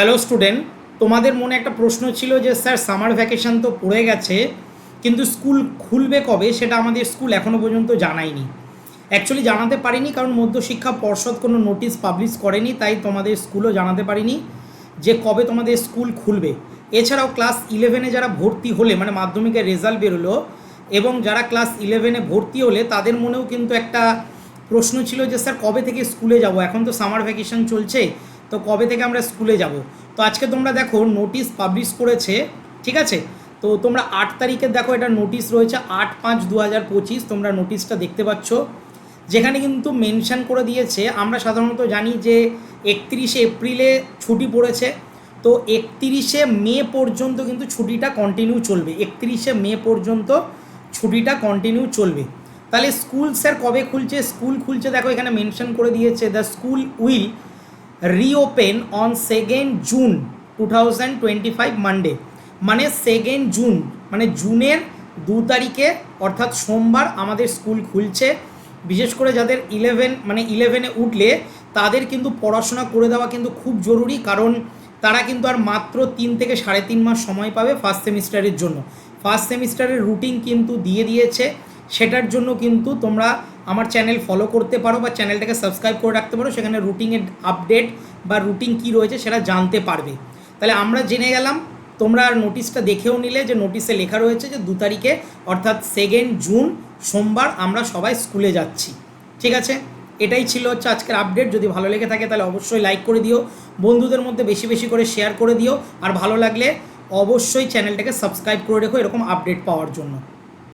Hello student তোমাদের মনে একটা প্রশ্ন ছিল যে, স্যার সামার ভ্যাকেশন তো পড়ে গেছে, কিন্তু স্কুল খুলবে কবে? সেটা আমাদের স্কুল এখনও পর্যন্ত জানায়নি। অ্যাকচুয়ালি জানাতে পারিনি, কারণ মধ্যশিক্ষা পর্ষদ কোনো নোটিশ পাবলিশ করেনি, তাই তোমাদের স্কুলও জানাতে পারিনি যে, কবে তোমাদের স্কুল খুলবে। এছাড়াও ক্লাস ইলেভেনে যারা ভর্তি হলে মানে মাধ্যমিকের রেজাল্ট বেরোলো, এবং যারা ক্লাস ইলেভেনে ভর্তি হলে, তাদের মনেও কিন্তু একটা প্রশ্ন ছিল যে, স্যার, কবে থেকে স্কুলে যাব? এখন তো সামার ভ্যাকেশন চলছে। তো কবে থেকে আমরা স্কুলে যাব? তো আজকে তোমরা দেখো নোটিশ পাবলিশ করেছে, ঠিক আছে? তো তোমরা আট তারিখে দেখো এটা নোটিশ রয়েছে আট পাঁচ দু হাজার পঁচিশ, তোমরা নোটিশটা দেখতে পাচ্ছ। যেখানে কিন্তু মেনশন করে দিয়েছে, আমরা সাধারণত জানি যে একত্রিশে এপ্রিলে ছুটি পড়েছে, তো একত্রিশে মে পর্যন্ত কিন্তু ছুটিটা কন্টিনিউ চলবে। একত্রিশে মে পর্যন্ত ছুটিটা কন্টিনিউ চলবে। তাহলে স্কুল স্যার কবে খুলছে? স্কুল খুলছে দেখো এখানে মেনশন করে দিয়েছে the school will reopen on second June two thousand twenty five Monday মানে সেকেন্ড জুন মানে জুনের দু তারিখে, অর্থাৎ সোমবার আমাদের স্কুল খুলছে। বিশেষ করে যাদের ইলেভেন মানে ইলেভেনে উঠলে, তাদের কিন্তু পড়াশোনা করে দেওয়া কিন্তু খুব জরুরি, কারণ তারা কিন্তু আর মাত্র তিন থেকে সাড়ে তিন মাস সময় পাবে ফার্স্ট সেমিস্টারের জন্য। ফার্স্ট সেমিস্টারের রুটিন কিন্তু দিয়ে দিয়েছে। সেটার জন্য কিন্তু তোমরা আমার চ্যানেল ফলো করতে পারো বা চ্যানেলটাকে সাবস্ক্রাইব করে রাখতে পারো। সেখানে রুটিনের আপডেট বা রুটিন কী রয়েছে সেটা জানতে পারবে। তাহলে আমরা জেনে গেলাম, তোমরা আর নোটিশটা দেখেও নিলে যে নোটিশে লেখা রয়েছে যে দু তারিখে অর্থাৎ সেকেন্ড জুন সোমবার আমরা সবাই স্কুলে যাচ্ছি। ঠিক আছে? এটাই ছিল হচ্ছে আজকের আপডেট যদি ভালো লেগে থাকে তাহলে অবশ্যই লাইক করে দিও। বন্ধুদের মধ্যে বেশি বেশি করে শেয়ার করে দিও। আর ভালো লাগলে অবশ্যই চ্যানেলটাকে সাবস্ক্রাইব করে রেখো এরকম আপডেট পাওয়ার জন্য।